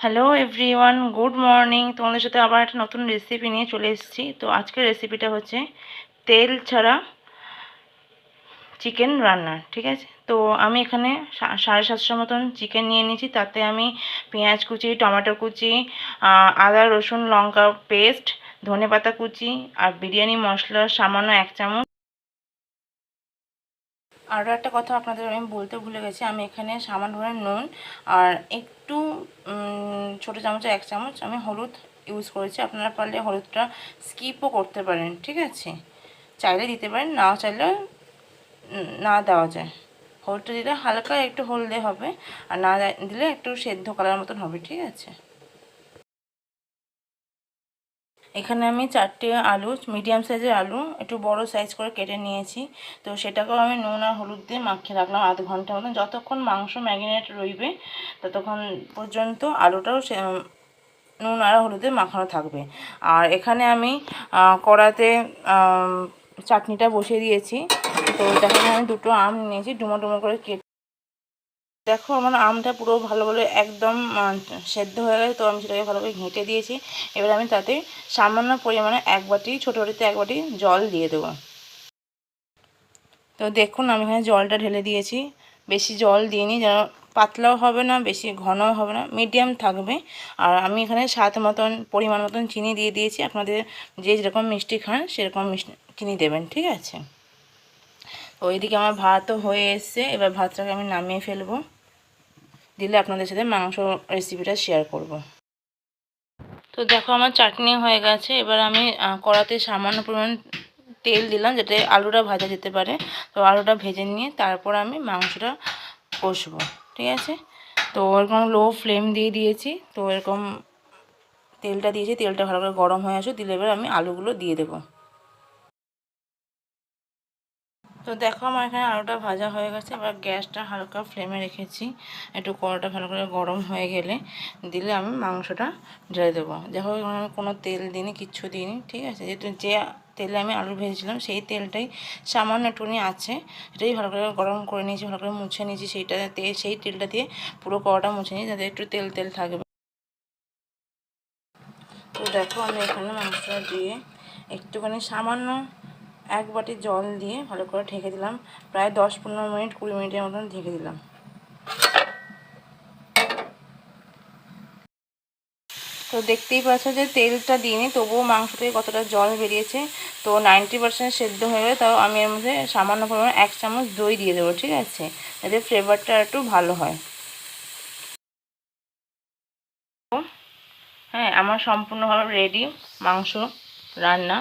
Hello everyone good morning তোমাদের সাথে আবার একটা নতুন রেসিপি নিয়ে চলে এসেছি। তো আজকের রেসিপিটা হচ্ছে তেল ছাড়া চিকেন রান্না, ঠিক আছে? তো আমি এখানে সাড়ে সাতশো মতন চিকেন নিয়ে নিয়েছি। তাতে আমি পেঁয়াজ কুচি, টমেটো কুচি আদা, রসুন, লঙ্কা পেস্ট ধনে পাতা কুচি আর বিরিয়ানি মশলা সামান্য এক চামচ। আরও একটা কথা আপনাদের আমি বলতে ভুলে গেছি, আমি এখানে সামান্য নুন আর একটু ছোটো চামচে, এক চামচ আমি হলুদ ইউজ করেছি। আপনারা পারলে হলুদটা স্কিপও করতে পারেন, ঠিক আছে? চাইলে দিতে পারেন, না চাইলে না দেওয়া যায়। হলুদটা দিলে হালকা একটু হলদে হবে, আর না দিলে একটু সেদ্ধ করার মতন হবে, ঠিক আছে? এখানে আমি চারটে আলু মিডিয়াম সাইজের আলু, একটু বড় সাইজ করে কেটে নিয়েছি। তো সেটাকেও আমি নুন আর হলুদ দিয়ে মাখিয়ে রাখলাম আধ ঘণ্টা মতন। যতক্ষণ মাংস ম্যাগিনেট রইবে, ততক্ষণ পর্যন্ত আলুটাও নুন আর হলুদে মাখানো থাকবে। আর এখানে আমি কড়াতে চাটনিটা বসিয়ে দিয়েছি। তো দেখো আমি দুটো আম নিয়েছি, ডুমো ডুমো করে কেটে দেখো, আমার আমটা পুরো ভালো ভালো একদম সেদ্ধ হয়ে গেছে, তো আমি সেটাকে ভালো করে ঘেঁটে দিয়েছি। এবার আমি তাতে সামান্য পরিমাণে এক বাটি, ছোটো বাটিতে এক বাটি জল দিয়ে দেবো। তো দেখুন, আমি এখানে জলটা ঢেলে দিয়েছি। বেশি জল দিইনি, যেন পাতলাও হবে না, বেশি ঘনও হবে না, মিডিয়াম থাকবে। আর আমি এখানে স্বাদ মতন, পরিমাণ মতন চিনি দিয়ে দিয়েছি। আপনাদের যে যেরকম মিষ্টি খান, সেরকম চিনি দেবেন, ঠিক আছে? ওইদিকে আমার ভাতও হয়ে এসছে। এবার ভাতটাকে আমি নামিয়ে ফেলব। দিলে আপনাদের সাথে মাংস রেসিপিটা শেয়ার করব। তো দেখো আমার চাটনি হয়ে গেছে, এবার আমি কড়াতে সামান্য পরিমাণ তেল দিলাম যাতে আলুটা ভাজা যেতে পারে। তো আলুটা ভেজে নিয়ে তারপর আমি মাংসটা কষবো, ঠিক আছে? তো এরকম লো ফ্লেম দিয়ে দিয়েছি, তো এরকম তেলটা দিয়েছি, তেলটা ভালো করে গরম হয়ে আসুক, দিলে এবার আমি আলুগুলো দিয়ে দেবো। তো দেখো আমার এখানে আলুটা ভাজা হয়ে গেছে। এবার গ্যাসটা হালকা ফ্লেমে রেখেছি। একটু কড়াটা ভালো করে গরম হয়ে গেলে দিলে আমি মাংসটা ঢেলে দেবো। দেখো আমি কোনো তেল দিইনি, কিচ্ছু দিইনি, ঠিক আছে? যেহেতু যে তেলে আমি আলু ভেজেছিলাম, সেই তেলটাই সামান্য একটুখানি আছে। সেটাই ভালো করে গরম করে নিয়েছি, ভালো করে মুছে নিয়েছি। সেইটা তেল সেই তেলটা দিয়ে পুরো কড়াটা মুছে নিয়েছি, যাতে একটু তেল তেল থাকবে তো দেখো আমি এখানে মাংসটা দিয়ে একটুখানি সামান্য এক বাটি জল দিয়ে ভালো করে ঢেকে দিলাম। প্রায় দশ পনেরো মিনিট, কুড়ি মিনিটের মতন ঢেকে দিলাম। তো দেখতেই পাচ্ছ যে তেলটা দিইনি, তবুও মাংস থেকে কতটা জল বেরিয়েছে। তো নাইনটি পার্সেন্ট সেদ্ধ হয়ে গেলে তাও আমি এর মধ্যে সামান্য পরিমাণে এক চামচ দই দিয়ে দেবো, ঠিক আছে? যাতে ফ্লেভারটা একটু ভালো হয়। হ্যাঁ আমার সম্পূর্ণভাবে রেডি মাংস রান্না।